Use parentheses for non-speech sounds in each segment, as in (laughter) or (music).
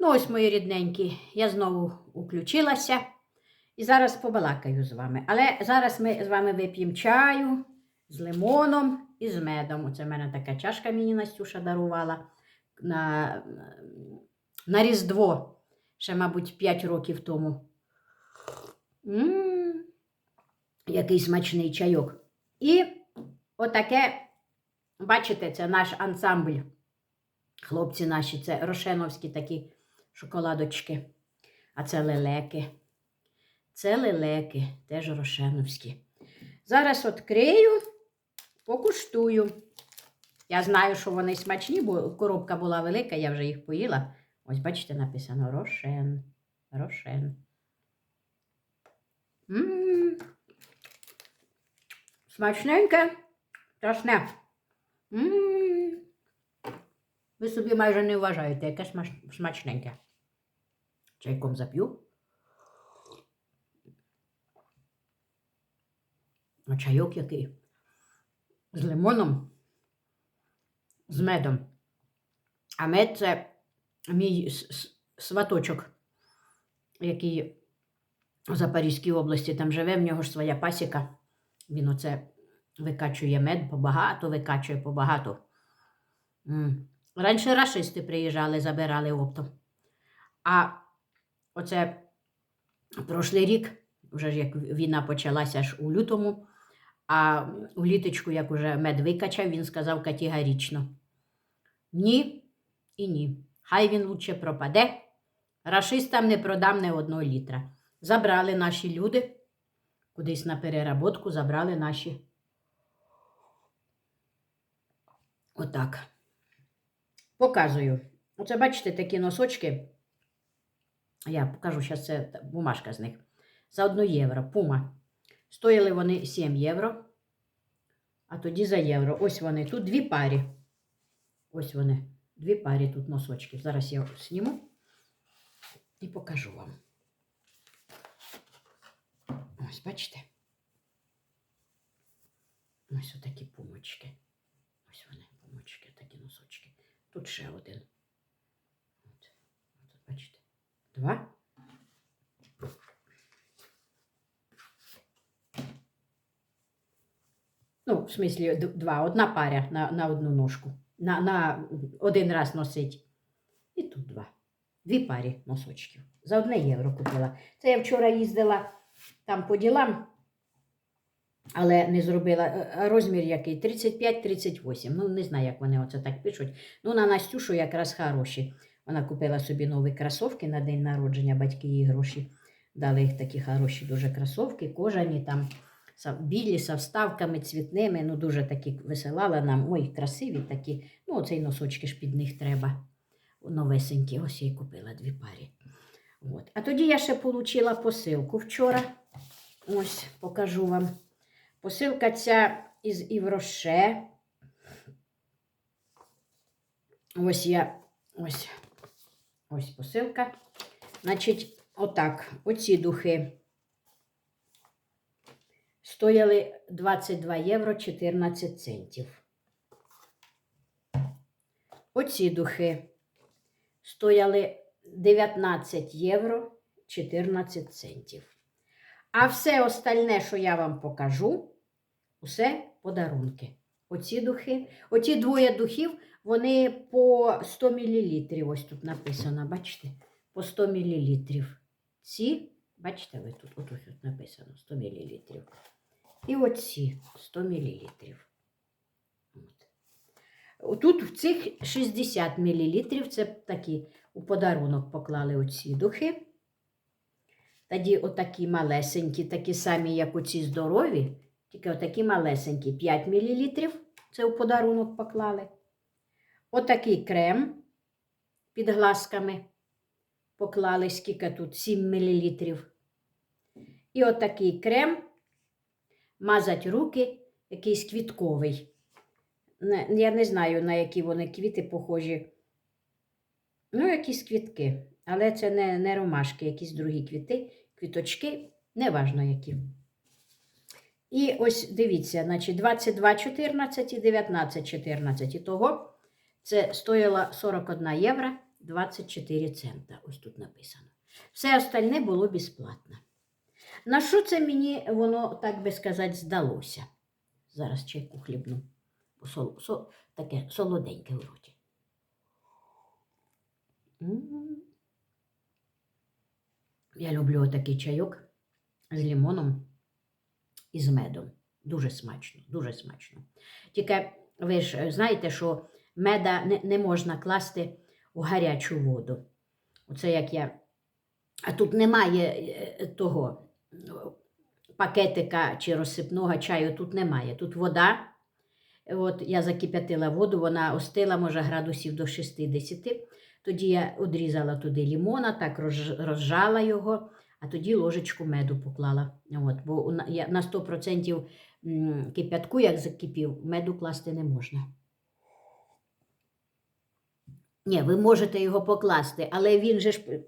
Ну, ось, мої рідненькі, я знову включилася і зараз побалакаю з вами. Але зараз ми з вами вип'ємо чаю з лимоном і з медом. Оце в мене така чашка мені Настюша дарувала на, на Різдво, ще, мабуть, 5 років тому. м який смачний чайок. І отаке, бачите, це наш ансамбль. Хлопці наші, це рошеновські такі шоколадочки. А це лелеки. Це лелеки, теж рошеновські. Зараз відкрию, покуштую. Я знаю, що вони смачні, бо коробка була велика, я вже їх поїла. Ось, бачите, написано Рошен. Рошен. М, Смачненьке, страшне. М, Ви собі майже не вважаєте, яке смач- смачненьке. Чайком зап'ю. А чайок який? З лимоном, з медом. А мед це мій сваточок, який у Запорізькій області там живе, в нього ж своя пасіка. Він оце викачує мед, побагато викачує побагато. М. Раніше рашисти приїжджали, забирали оптом. А оце прошлий рік, вже ж як війна почалася аж у лютому, а у літочку, як уже мед викачав, він сказав категорично: ні і ні. Хай він лучше пропаде. Рашистам не продам не одного літра. Забрали наші люди, кудись на переработку забрали наші. Отак. Показую. Оце, бачите, такі носочки. Я покажу, зараз це бумажка з них. За 1 євро. Пума. Стоїли вони 7 євро. А тоді за євро. Ось вони. Тут дві парі. Ось вони. Дві парі тут носочків. Зараз я зніму і покажу вам. Ось, бачите? Ось отакі пумочки. Ось вони, пумочки, такі носочки. Тут ще один. От, от бачите. Два. Ну, в смислі, два. Одна паря на, на одну ножку. На, на один раз носить. І тут два. Дві парі носочків. За одне євро купила. Це я вчора їздила там по ділам, але не зробила Е, е, розмір який 35-38. Ну, не знаю, як вони оце так пишуть. Ну, на Настюшу якраз хороші. Вона купила собі нові кросовки на день народження, батьки їй гроші. Дали їх такі хороші дуже кросовки, кожані там білі, з вставками цвітними. Ну, дуже такі висилала нам. Ой, красиві такі. Ну, оцей носочки ж під них треба. Новесенькі. Ось я купила дві парі. От. А тоді я ще отримала посилку вчора. Ось покажу вам. Посилка ця із Івроше. Ось я. Ось. Ось посилка. Значить, отак. Оці духи стояли 22 євро 14 центів. Оці духи стояли 19 євро 14 центів. А все остальне, що я вам покажу, усе подарунки. Оці духи, оці двоє духів, вони по 100 мл. Ось тут написано, бачите? По 100 мл. Ці, бачите, ви тут, отут тут написано 100 мл. І оці 100 мл. Тут в цих 60 мл, це такі у подарунок поклали оці духи. Тоді отакі малесенькі, такі самі, як оці здорові, тільки отакі малесенькі 5 мл. Це у подарунок поклали. Отакий крем під глазками поклали, скільки тут 7 мл. І отакий крем мазать руки, якийсь квітковий. Я не знаю, на які вони квіти похожі. Ну, якісь квітки. Але це не, не ромашки, якісь другі квіти, квіточки, неважно які. І ось дивіться, значить 22,14 і 19,14. І того це стоїло 41 євро 24 цента. Ось тут написано. Все остальне було безплатно. На що це мені воно, так би сказати, здалося? Зараз чайку хлібну. Бо сол, таке солоденьке в роті. Я люблю отакий чайок з лимоном і з медом. Дуже смачно, дуже смачно. Тільки ви ж е, знаєте, що меда не, не можна класти у гарячу воду. Оце як я. А тут немає е, того ну, пакетика чи розсипного чаю, тут немає. Тут вода. От я закип'ятила воду, вона остила, може, градусів до 60. Тоді я одрізала туди лімона, так розжала його, а тоді ложечку меду поклала. От, бо на- 100% кип'ятку, як закипів, меду класти не можна. Ні, ви можете його покласти, але він же ж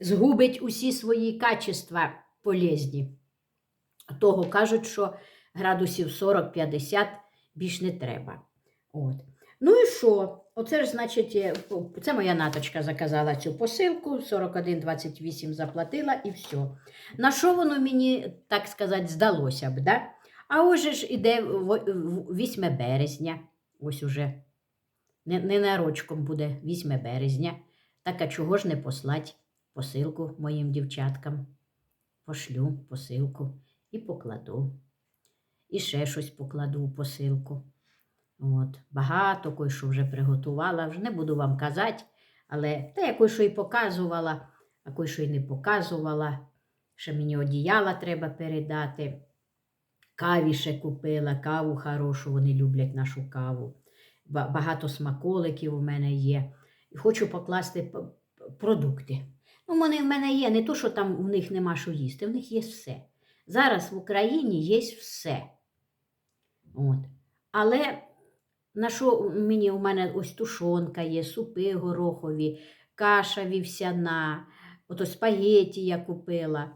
згубить усі свої качества полезні. Того кажуть, що градусів 40-50 більш не треба. От. Ну і що? Оце ж, значить, е, це моя наточка заказала цю посилку, 41,28 заплатила і все. На що воно мені, так сказати, здалося б, да? А ось ж іде в- в- 8 березня, ось уже не, не нарочком буде 8 березня. Так а чого ж не послать посилку моїм дівчаткам? Пошлю посилку і покладу. І ще щось покладу в посилку. От, багато кой що вже приготувала, вже не буду вам казати, але та якось що і показувала, а кой що і не показувала. Ще мені одіяла треба передати. Каві ще купила, каву хорошу, вони люблять нашу каву. Багато смаколиків у мене є. І хочу покласти продукти. Ну, вони в мене є, не то, що там у них нема що їсти, в них є все. Зараз в Україні є все. От. Але на що мені у мене ось тушонка є, супи горохові, каша вівсяна, ото спагеті я купила.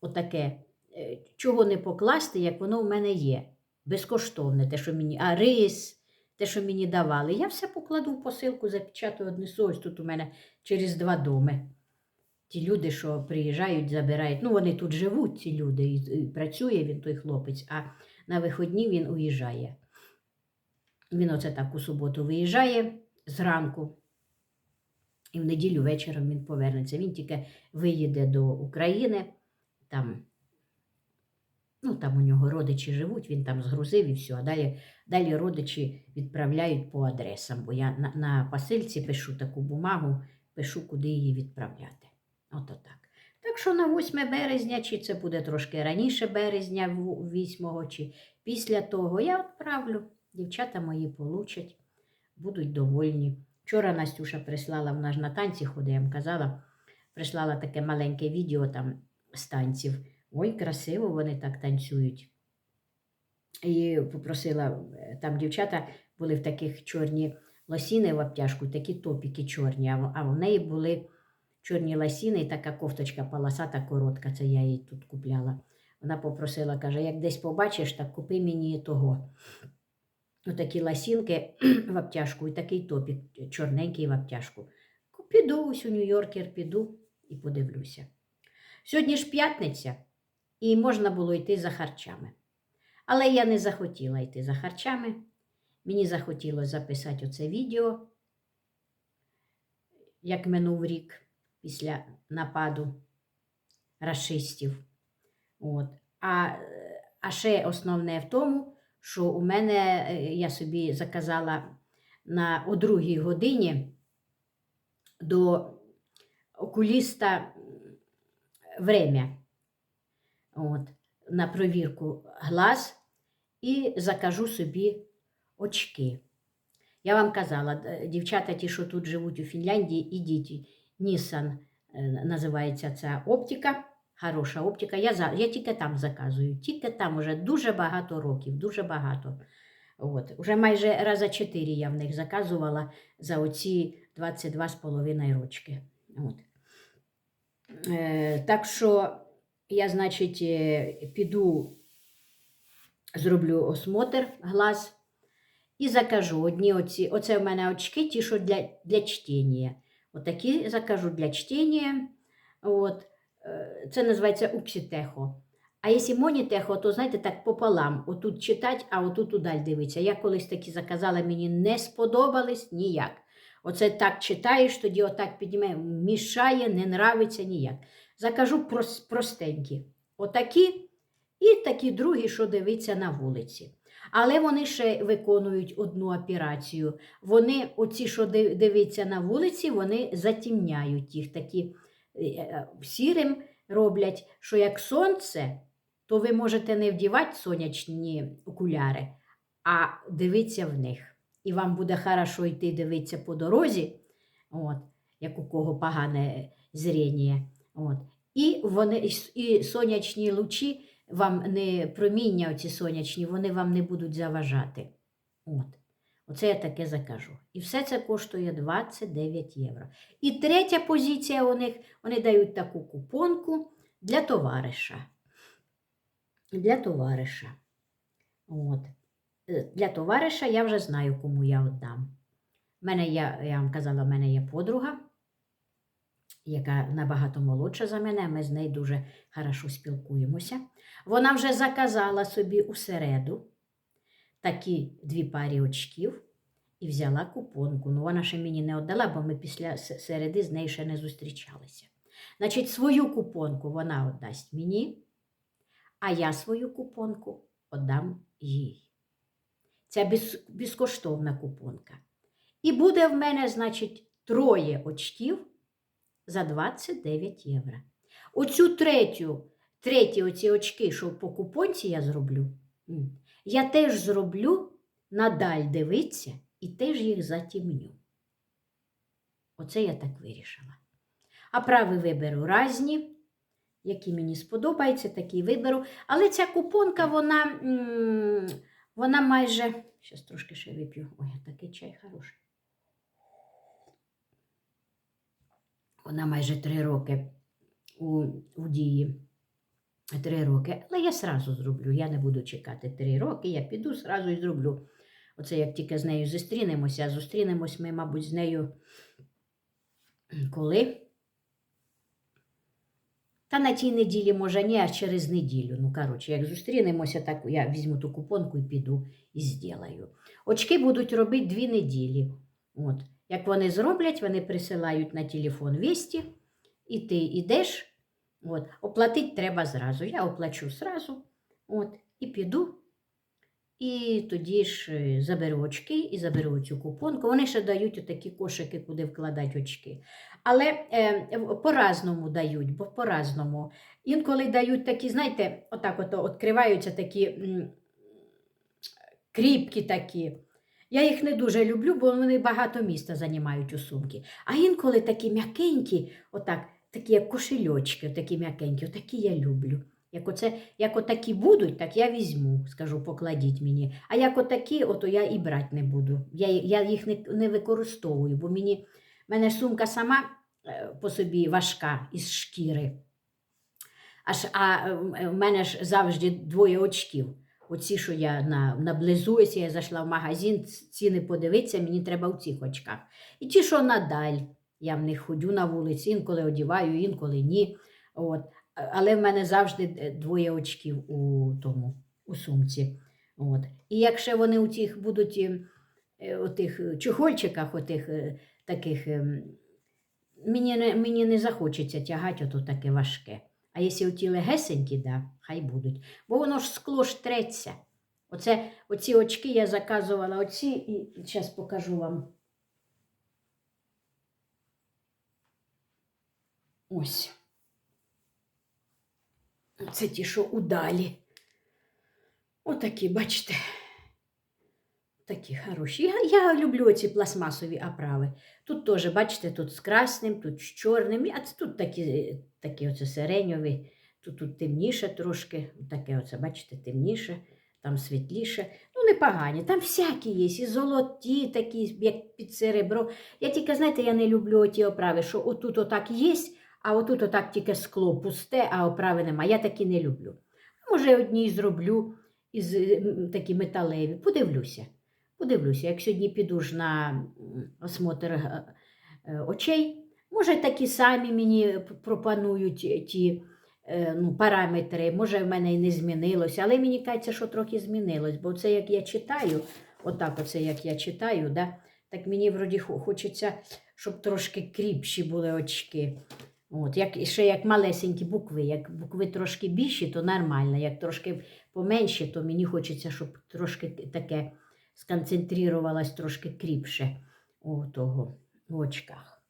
Отаке. Е, Чого не покласти, як воно в мене є. Безкоштовне, те, що мені, а рис, те, що мені давали. Я все покладу в посилку, запечатаю, однесу. Ось тут у мене через два доми. Ті люди, що приїжджають, забирають. Ну, вони тут живуть, ці люди, і працює він, той хлопець, а на виходні він уїжджає. Він оце так у суботу виїжджає зранку, і в неділю вечором він повернеться. Він тільки виїде до України, там, ну, там у нього родичі живуть, він там згрузив і все. А далі, далі родичі відправляють по адресам, бо я на, на посильці пишу таку бумагу, пишу, куди її відправляти. Ото так. Так що на 8 березня, чи це буде трошки раніше березня, 8, чи після того, я відправлю. Дівчата мої получать, будуть довольні. Вчора Настюша прислала, вона ж на танці ходить, я вам казала, прислала таке маленьке відео там з танців. Ой, красиво вони так танцюють. І попросила, е, там дівчата були в таких чорні лосіни в обтяжку, такі топіки чорні, а в- в неї були чорні лосіни і така кофточка полосата коротка, це я їй тут купляла. Вона попросила, каже, як десь побачиш, так купи мені того. Отакі ласінки (clears throat) в обтяжку і такий топік чорненький в обтяжку. Піду ось у Нью-Йоркер, піду і подивлюся. Сьогодні ж п'ятниця, і можна було йти за харчами. Але я не захотіла йти за харчами. Мені захотілося записати оце відео, як минув рік після нападу расистів. От. А, а ще основне в тому, що у мене е, я собі заказала на о другій годині до окуліста время от, на провірку глаз і закажу собі очки. Я вам казала, дівчата, ті, що тут живуть у Фінляндії, ідіть. Nissan е, називається ця оптика. Хороша оптика. Я, я тільки там заказую. Тільки там уже дуже багато років, дуже багато. От. Уже майже раза чотири я в них заказувала за оці 22,5 рочки. От. Е, так що я, значить, е, піду, зроблю осмотр глаз і закажу одні оці. Оце в мене очки, ті, що для, для чтіння. Отакі закажу для чтення. От. Е, Це називається уксітехо. А якщо монітехо, то знаєте, так пополам. Отут читать, а отут удаль дивиться. Я колись такі заказала, мені не сподобались ніяк. Оце так читаєш, тоді отак підніме, мішає, не нравиться ніяк. Закажу простенькі. Отакі і такі другі, що дивиться на вулиці. Але вони ще виконують одну операцію. Вони, оці, що дивиться на вулиці, вони затемняють їх такі сірим роблять, що як сонце, то ви можете не вдівати сонячні окуляри, а дивитися в них. І вам буде хорошо йти дивитися по дорозі, от, як у кого погане зріння. От. І, вони, і сонячні лучі вам не проміння, оці сонячні, вони вам не будуть заважати. От. Оце я таке закажу. І все це коштує 29 євро. І третя позиція у них, вони дають таку купонку для товариша. Для товариша. От. Е, Для товариша я вже знаю, кому я віддам. Мене є, я вам казала, в мене є подруга, яка набагато молодша за мене, ми з нею дуже хорошо спілкуємося. Вона вже заказала собі у середу такі дві парі очків і взяла купонку. Ну, вона ще мені не віддала, бо ми після середи з нею ще не зустрічалися. Значить, свою купонку вона віддасть мені, а я свою купонку віддам їй. Це без, безкоштовна купонка. І буде в мене, значить, троє очків за 29 євро. Оцю третю, треті оці очки, що по купонці я зроблю, я теж зроблю надаль дивитися і теж їх затемню. Оце я так вирішила. А прави виберу разні, які мені сподобаються, такі виберу. Але ця купонка, вона, вона майже. Зараз трошки ще вип'ю. Ой, такий чай хороший. Вона майже три роки у, у дії. Три роки. Але я сразу зроблю. Я не буду чекати три роки, я піду сразу і зроблю. Оце як тільки з нею зустрінемося, зустрінемось ми, мабуть, з нею коли? Та на тій неділі, може, ні, а через неділю. Ну, коротше, як зустрінемося, так я візьму ту купонку і піду і зроблю. Очки будуть робити дві неділі. От. Як вони зроблять, вони присилають на телефон вісті, і ти йдеш. От. Оплатити треба зразу. Я оплачу зразу. От. І піду. І тоді ж е, заберу очки і заберу цю купонку. Вони ще дають такі кошики, куди вкладати очки. Але е, по-разному дають, бо по-разному. Інколи дають такі, знаєте, отак от відкриваються такі м, кріпкі такі. Я їх не дуже люблю, бо вони багато міста займають у сумки. А інколи такі м'якенькі, отак, такі як кошельочки, такі м'якенькі, отакі я люблю. Як, оце, як отакі будуть, так я візьму, скажу, покладіть мені. А як отакі, ото я і брати не буду. Я, я їх не, не використовую, бо мені в мене сумка сама е, по собі важка із шкіри. Аж, а е, в мене ж завжди двоє очків. Оці, що я на, наблизуюся, я зайшла в магазин, ціни подивитися, мені треба в цих очках. І ті, що надаль, я в них ходю на вулиці, інколи одіваю, інколи ні. От. Але в мене завжди е, двоє очків у тому, у сумці. От. І якщо вони у тих будуть е, е, у тих е, чохольчиках, отих, е, таких, ем, мені не, мені не захочеться тягати ото таке важке. А якщо ті легесенькі, да, хай будуть. Бо воно ж скло ж. Оце, оці очки я заказувала оці, і зараз покажу вам. Ось. Це ті, що удалі. Отакі, бачите. Такі хороші. Я, я люблю ці пластмасові оправи. Тут теж, бачите, тут з красним, тут з чорним, а тут такі, такі оце сиреньові, тут, тут темніше трошки, таке оце, бачите, темніше, там світліше. Ну, непогані. Там всякі є, і золоті такі, як під серебро. Я тільки, знаєте, я не люблю ті оправи, що отут отак є, а отут отак тільки скло пусте, а оправи нема. Я такі не люблю. Може, одні й зроблю із такі металеві. Подивлюся. Подивлюся, як сьогодні піду ж на осмотр е, е, очей, Може, такі самі мені пропонують е, ті е, ну, параметри, може, в мене і не змінилося, але мені кажеться, що трохи змінилось, бо це як я читаю, отак оце як я читаю, да, так мені вроді хочеться, щоб трошки кріпші були очки. От, як, ще як малесенькі букви. Як букви трошки більші, то нормально. Як трошки поменші, то мені хочеться, щоб трошки таке сконцентрувалось трошки кріпше у того в очках.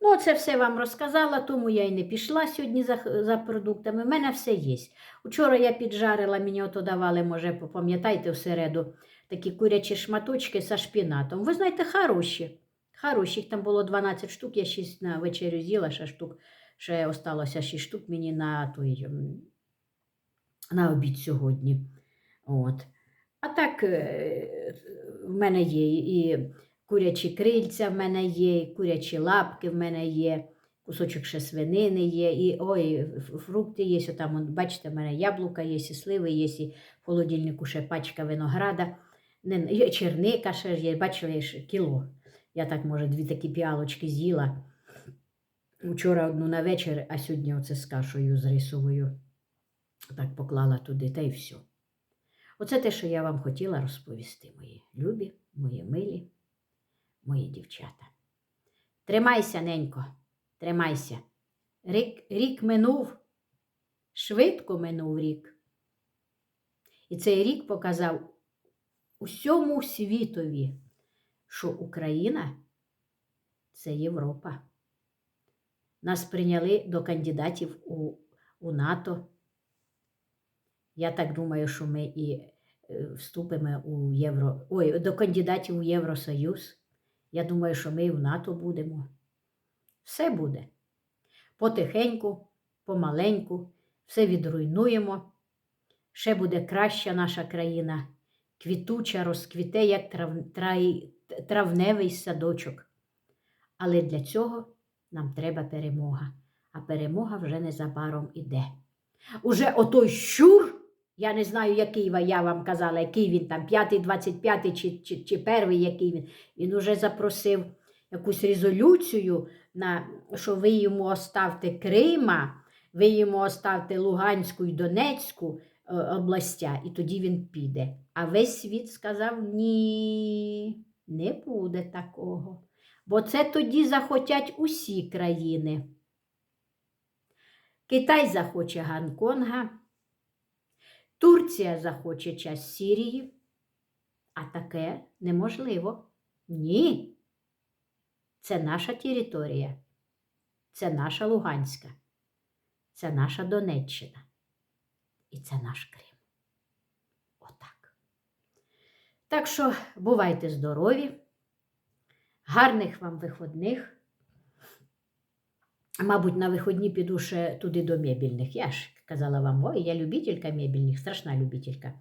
Ну, це все вам розказала, тому я і не пішла сьогодні за, за продуктами. У мене все є. Учора я піджарила, мені ото давали, може, пам'ятаєте, в середу такі курячі шматочки зі шпінатом. Ви знаєте, хороші. Хороші. Їх там було 12 штук, я 6 на вечерю з'їла, ще штук, ще осталося 6 штук мені на той на обід сьогодні. От. А так е, в мене є і курячі крильця в мене є, і курячі лапки в мене є, кусочок ще свинини є, і ой, фрукти є. Там, он, бачите, в мене яблука є, і сливи є, і в холодильнику ще пачка винограда. Черника ще є, бачили, кіло. Я так, може, дві такі піалочки з'їла. Вчора одну на вечір, а сьогодні оце з кашею з рисовою. Так поклала туди, та й все. Оце те, що я вам хотіла розповісти, мої любі, мої милі, мої дівчата. Тримайся, ненько, тримайся. Рік, рік минув, швидко минув рік. І цей рік показав усьому світові, що Україна це Європа. Нас прийняли до кандидатів у, у НАТО. Я так думаю, що ми і е, вступимо у Євро. Ой, до кандидатів у Євросоюз. Я думаю, що ми і в НАТО будемо. Все буде. Потихеньку, помаленьку, все відруйнуємо. Ще буде краща наша країна, квітуча, розквіте, як трав... травневий садочок. Але для цього нам треба перемога. А перемога вже незабаром іде. Уже отой щур, я не знаю, який я вам казала, який він там, п'ятий, двадцять п'ятий чи, чи, чи перший, який він. Він уже запросив якусь резолюцію, на, що ви йому оставте Крима, ви йому оставте Луганську і Донецьку е, областя, і тоді він піде. А весь світ сказав: ні, не буде такого. Бо це тоді захотять усі країни. Китай захоче Гонконга, Турція захоче час Сірії, а таке неможливо. Ні. Це наша територія, це наша Луганська, це наша Донеччина і це наш Крим. Отак. Так що бувайте здорові, гарних вам виходних. Мабуть, на виходні піду ще туди до мебільних. Я ж казала вам, ой, я любителька мебільних, страшна любителька.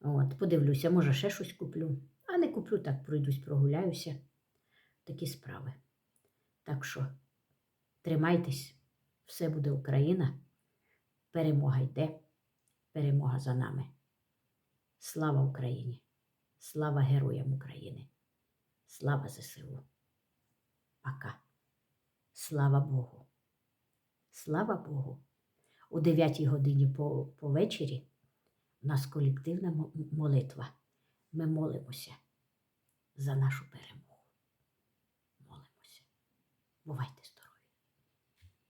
От, подивлюся, може, ще щось куплю. А не куплю, так пройдусь, прогуляюся. Такі справи. Так що тримайтесь, все буде Україна. Перемога йде, перемога за нами. Слава Україні! Слава героям України! Слава ЗСУ! Пока! Слава Богу! Слава Богу! О 9 годині по, по вечері у нас колективна молитва. Ми молимося за нашу перемогу. Молимося. Бувайте!